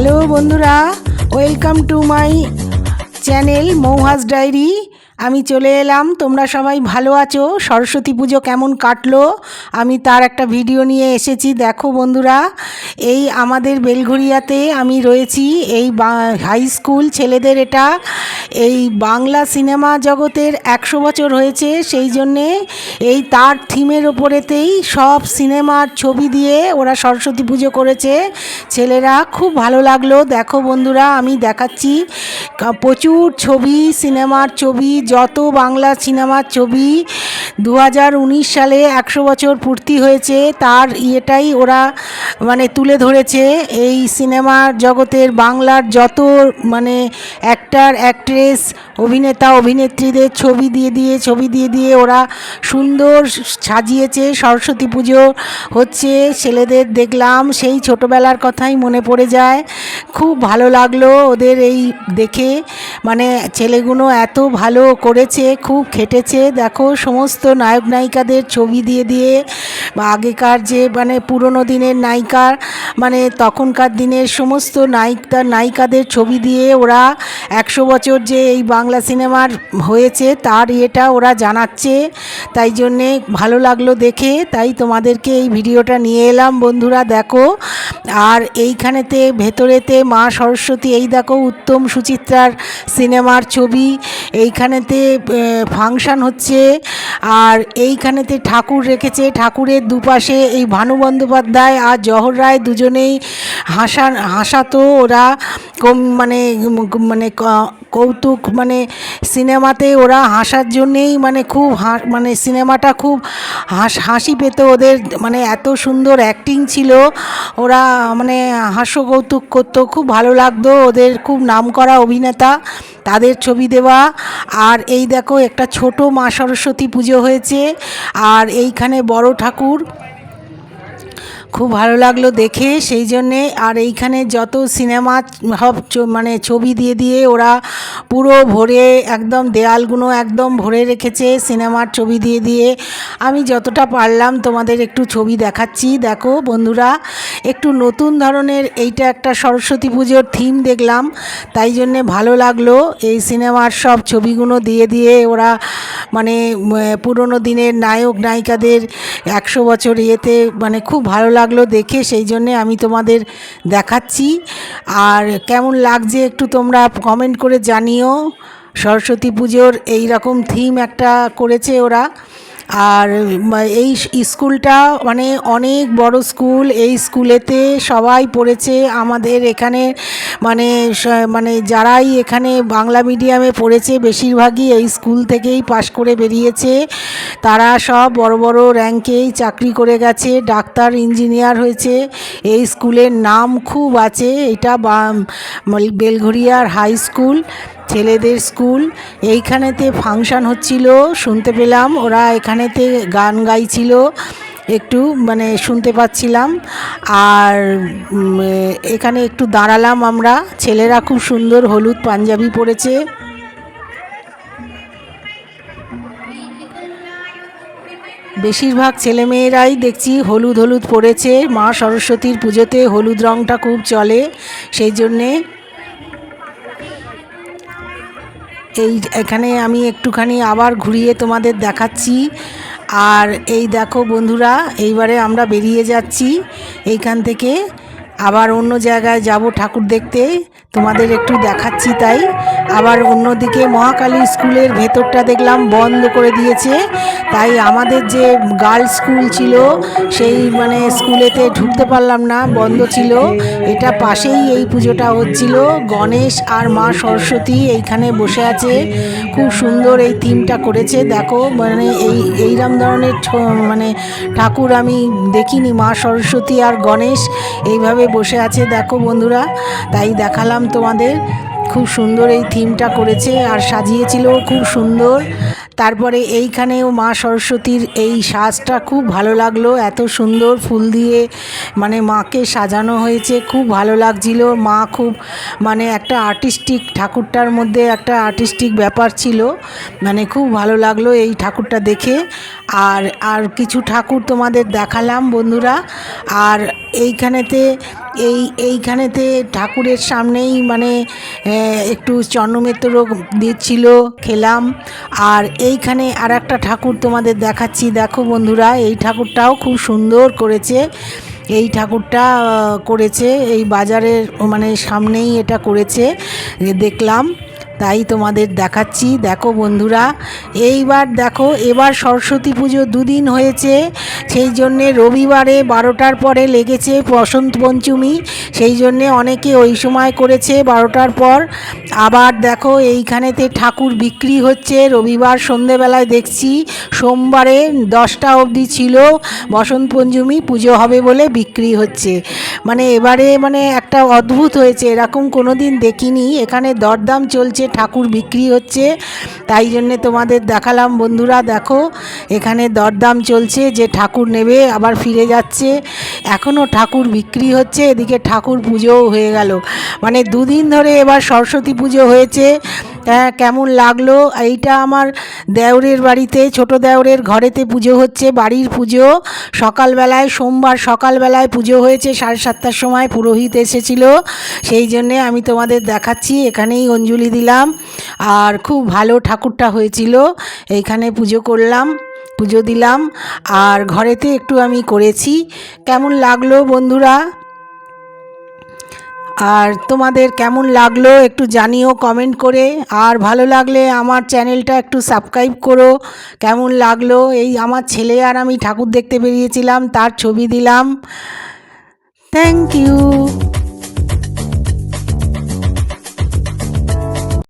Hello বন্ধুরা welcome to my channel Mouhas diary আমি চলে এলাম, তোমরা সবাই ভালো আছো? সরস্বতী পুজো কেমন কাটলো? আমি তার একটা ভিডিও নিয়ে এসেছি, দেখো বন্ধুরা। এই আমাদের বেলঘরিয়াতে আমি রয়েছি, এই হাই স্কুল ছেলেদের এটা। এই বাংলা সিনেমা জগতের একশো বছর হয়েছে, সেই জন্যে এই তার থিমের ওপরেতেই সব সিনেমার ছবি দিয়ে ওরা সরস্বতী পুজো করেছে। ছেলেরা খুব ভালো লাগল, দেখো বন্ধুরা, আমি দেখাচ্ছি। প্রচুর ছবি, সিনেমার ছবি যত বাংলা সিনেমার ছবি দু হাজার উনিশ সালে একশো বছর পূর্তি হয়েছে, তার ইয়েটাই ওরা মানে তুলে ধরেছে। এই সিনেমার জগতের বাংলার যত মানে অ্যাক্টার অ্যাক্ট্রেস অভিনেতা, অভিনেত্রীদের ছবি দিয়ে দিয়ে, ছবি দিয়ে দিয়ে ওরা সুন্দর সাজিয়েছে। সরস্বতী পুজো হচ্ছে, ছেলেদের দেখলাম, সেই ছোটোবেলার কথাই মনে পড়ে যায়। খুব ভালো লাগল ওদের এই দেখে। মানে ছেলেগুলো এত ভালো করেছে, খুব খেটেছে। দেখো, সমস্ত নায়ক নায়িকাদের ছবি দিয়ে দিয়ে আগেকার যে মানে পুরনো দিনের নায়িকার মানে তখনকার দিনের সমস্ত নায়িকা নায়িকাদের ছবি দিয়ে ওরা একশো বছর যে এই বাংলা সিনেমার হয়েছে, তার ইয়েটা ওরা জানাচ্ছে। তাই জন্যে ভালো লাগল দেখে, তাই তোমাদেরকে এই ভিডিওটা নিয়ে এলাম। বন্ধুরা, দেখো, আর এইখানেতে, ভেতরেতে মা সরস্বতী, এই দেখো, উত্তম সুচিত্রার সিনেমার ছবি। এইখানেতে ফাংশান হচ্ছে আর এইখানেতে ঠাকুর রেখেছে। ঠাকুরের দুপাশে এই ভানু বন্দ্যোপাধ্যায় আর জহর রায় দুজনেই হাসা, হাসাতো ওরা। কম মানে মানে কৌতুক মানে সিনেমাতে ওরা হাসার জন্যেই মানে খুব মানে সিনেমাটা খুব হাস, হাসি পেত ওদের। মানে এত সুন্দর অ্যাক্টিং ছিল, ওরা মানে হাস্য কৌতুক করতো, খুব ভালো লাগতো ওদের খুব নামকরা অভিনেতা, তাদের ছবি দেওয়া। আর এই দেখো একটা ছোট মা সরস্বতী পুজো হয়েছে, আর এইখানে বড় ঠাকুর। খুব ভালো লাগল দেখে, সেই জন্যে আর এইখানে যত সিনেমা সব মানে ছবি দিয়ে দিয়ে ওরা পুরো ভরে একদম দেয়ালগুলো একদম ভরে রেখেছে সিনেমার ছবি দিয়ে দিয়ে। আমি যতটা পারলাম তোমাদের একটু ছবি দেখাচ্ছি। দেখো বন্ধুরা, একটু নতুন ধরনের এইটা একটা সরস্বতী পুজোর থিম দেখলাম, তাই জন্যে ভালো লাগল এই সিনেমার সব ছবিগুলো দিয়ে দিয়ে ওরা মানে পুরনো দিনের নায়ক নায়িকাদের একশো বছর ইয়েতে মানে খুব ভালো লাগল দেখে, সেই জন্যে আমি তোমাদের দেখাচ্ছি। আর কেমন লাগছে একটু তোমরা কমেন্ট করে জানিও। সরস্বতী পুজোর এই রকম থিম একটা করেছে ওরা। আর এই স্কুলটা মানে অনেক বড় স্কুল। এই স্কুলেতে সবাই পড়েছে। আমাদের এখানে মানে মানে যারাই এখানে বাংলা মিডিয়ামে পড়েছে, বেশিরভাগই এই স্কুল থেকেই পাশ করে বেরিয়েছে। তারা সব বড় বড় র্যাঙ্কেই চাকরি করে গেছে, ডাক্তার, ইঞ্জিনিয়ার হয়েছে। এই স্কুলের নাম খুব আছে। এটা বেলঘরিয়ার হাই স্কুল। ছেলেদের স্কুল। এইখানেতে ফাংশান হচ্ছিল, শুনতে পেলাম। ওরা এখানেতে গান গাইছিল, একটু মানে শুনতে পাচ্ছিলাম। আর এখানে একটু দাঁড়ালাম আমরা। ছেলেরা খুব সুন্দর হলুদ পাঞ্জাবি পরেছে। বেশিরভাগ ছেলেমেয়েরাই দেখছি হলুদ হলুদ পরেছে। মা সরস্বতীর পুজোতে হলুদ রঙটা খুব চলে, সেই জন্যে এই এখানে আমি একটুখানি আবার ঘুরিয়ে তোমাদের দেখাচ্ছি। আর এই দেখো বন্ধুরা, এইবারে আমরা বেরিয়ে যাচ্ছি। এইখান থেকে আবার অন্য জায়গায় যাব ঠাকুর দেখতে। তোমাদের একটু দেখাচ্ছি তাই। আবার অন্যদিকে মহাকালী স্কুলের ভেতরটা দেখলাম বন্ধ করে দিয়েছে। তাই আমাদের যে গার্লস স্কুল ছিল, সেই মানে স্কুলেতে ঢুকতে পারলাম না, বন্ধ ছিল। এটা পাশেই এই পুজোটা হচ্ছিল। গণেশ আর মা সরস্বতী এইখানে বসে আছে। খুব সুন্দর এই থিমটা করেছে। দেখো মানে এই এইরকম ধরনের মানে ঠাকুর আমি দেখিনি, মা সরস্বতী আর গণেশ এইভাবে বসে আছে। দেখো বন্ধুরা, তাই দেখালাম তোমাদের। খুব সুন্দর এই থিমটা করেছে আর সাজিয়েছিল খুব সুন্দর। তারপরে এইখানেও মা সরস্বতীর এই সাজটা খুব ভালো লাগল, এত সুন্দর ফুল দিয়ে মানে মাকে সাজানো হয়েছে, খুব ভালো লাগছিল। মা খুব মানে একটা আর্টিস্টিক ঠাকুরটার মধ্যে একটা আর্টিস্টিক ব্যাপার ছিল মানে খুব ভালো লাগল এই ঠাকুরটা দেখে। আর আর কিছু ঠাকুর তোমাদের দেখালাম বন্ধুরা। আর এইখানেতে, এই, এইখানেতে ঠাকুরের সামনেই মানে একটু চন্নমেত্র দিচ্ছিল, খেলাম। আর এইখানে আর একটা ঠাকুর তোমাদের দেখাচ্ছি। দেখো বন্ধুরা, এই ঠাকুরটাও খুব সুন্দর করেছে। এই ঠাকুরটা করেছে, এই বাজারের মানে সামনেই এটা করেছে দেখলাম। তাই তোমাদের দেখাচ্ছি। দেখো বন্ধুরা, এইবার দেখো, এবার সরস্বতী পুজো দুদিন হয়েছে। সেই জন্যে রবিবারে বারোটার পরে লেগেছে বসন্ত পঞ্চমী। সেই জন্যে অনেকে ওই সময় করেছে বারোটার পর। আবার দেখো, এইখানেতে ঠাকুর বিক্রি হচ্ছে। রবিবার সন্ধেবেলায় দেখছি, সোমবারে দশটা অবধি ছিল বসন্ত পঞ্চমী, পুজো হবে বলে বিক্রি হচ্ছে। মানে এবারে মানে একটা অদ্ভুত হয়েছে, এরকম কোনো দিন দেখিনি। এখানে দরদাম চলছে ঠাকুর বিক্রি হচ্ছে, তাই জন্যে তোমাদের দেখালাম। বন্ধুরা দেখো, এখানে দরদাম চলছে, যে ঠাকুর নেবে আবার ফিরে যাচ্ছে। এখনও ঠাকুর বিক্রি হচ্ছে, এদিকে ঠাকুর পুজোও হয়ে গেল। মানে দুদিন ধরে এবার সরস্বতী পুজো হয়েছে হ্যাঁ কেমন লাগল? এইটা আমার দেওরের বাড়িতে, ছোট দেওরের ঘরেতে পুজো হচ্ছে, বাড়ির পুজো। সকালবেলায়, সোমবার সকালবেলায় পুজো হয়েছে, সাড়ে সাতটার সময় পুরোহিত এসেছিল। সেই জন্যে আমি তোমাদের দেখাচ্ছি, এখানেই অঞ্জলি দিলাম। আর খুব ভালো ঠাকুরটা হয়েছিল, এইখানে পুজো করলাম, পুজো দিলাম। আর ঘরেতে একটু আমি করেছি। কেমন লাগল বন্ধুরা? আর তোমাদের কেমন লাগল একটু জানিও কমেন্ট করে। আর ভালো লাগলে আমার চ্যানেলটা একটু সাবস্ক্রাইব করো। কেমন লাগল? এই আমার ছেলে আর আমি ঠাকুর দেখতে বেরিয়েছিলাম, তার ছবি দিলাম। Thank you